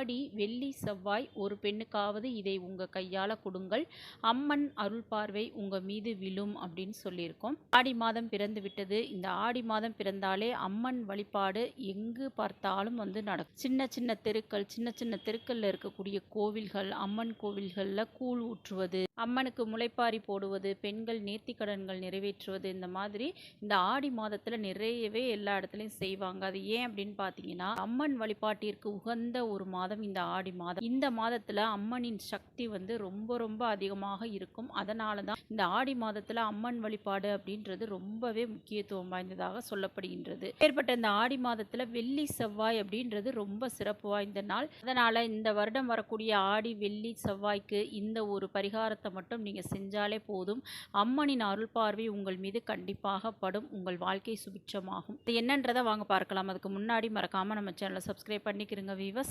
ஆடி வெள்ளி செவ்வாய் ஒரு பெண்ணுக்காவது இதை உங்கள் கையால் கொடுங்கள். அம்மன் அருள் பார்வை உங்கள் மீது விழும் அப்படின்னு சொல்லியிருக்கோம். ஆடி மாதம் பிறந்து விட்டது. இந்த ஆடி மாதம் பிறந்தாலே அம்மன் வழிபாடு எங்கு பார்த்தாலும் வந்து நடக்கும். சின்ன சின்ன தெருக்கள் சின்ன சின்ன தெருக்களில் இருக்கக்கூடிய கோவில்கள் அம்மன் கோவில்களில் கூழ் ஊற்றுவது. அம்மனுக்கு முளைப்பாரி போடுவது பெண்கள் நேர்த்திக்கடன்கள் நிறைவேற்றுவது இந்த மாதிரி இந்த ஆடி மாதத்தில் நிறையவே எல்லா இடத்துலையும் செய்வாங்க. அது ஏன் அப்படின்னு பார்த்தீங்கன்னா அம்மன் வழிபாட்டிற்கு உகந்த ஒரு மாதம் இந்த ஆடி மாதம். இந்த மாதத்தில் அம்மனின் சக்தி வந்து ரொம்ப ரொம்ப அதிகமாக இருக்கும். அதனால தான் இந்த ஆடி மாதத்தில் அம்மன் வழிபாடு அப்படின்றது ரொம்பவே முக்கியத்துவம் வாய்ந்ததாக சொல்லப்படுகின்றது. ஏற்பட்ட இந்த ஆடி மாதத்தில் வெள்ளி செவ்வாய் அப்படின்றது ரொம்ப சிறப்பு வாய்ந்த நாள். அதனால் இந்த வருடம் வரக்கூடிய ஆடி வெள்ளி செவ்வாய்க்கு இந்த ஒரு பரிகாரத்தை மட்டும் நீங்கள் செஞ்சாலே போதும். அம்மனின் அருள் பார்வை உங்கள் மீது கண்டிப்பாக படும். உங்கள் வாழ்க்கை சுபிட்சமாகும். இது என்னன்றதை வாங்க பார்க்கலாம். அதுக்கு முன்னாடி மறக்காமல் நம்ம சேனலை சப்ஸ்கிரைப் பண்ணிக்கிறோங்க வீவர்ஸ்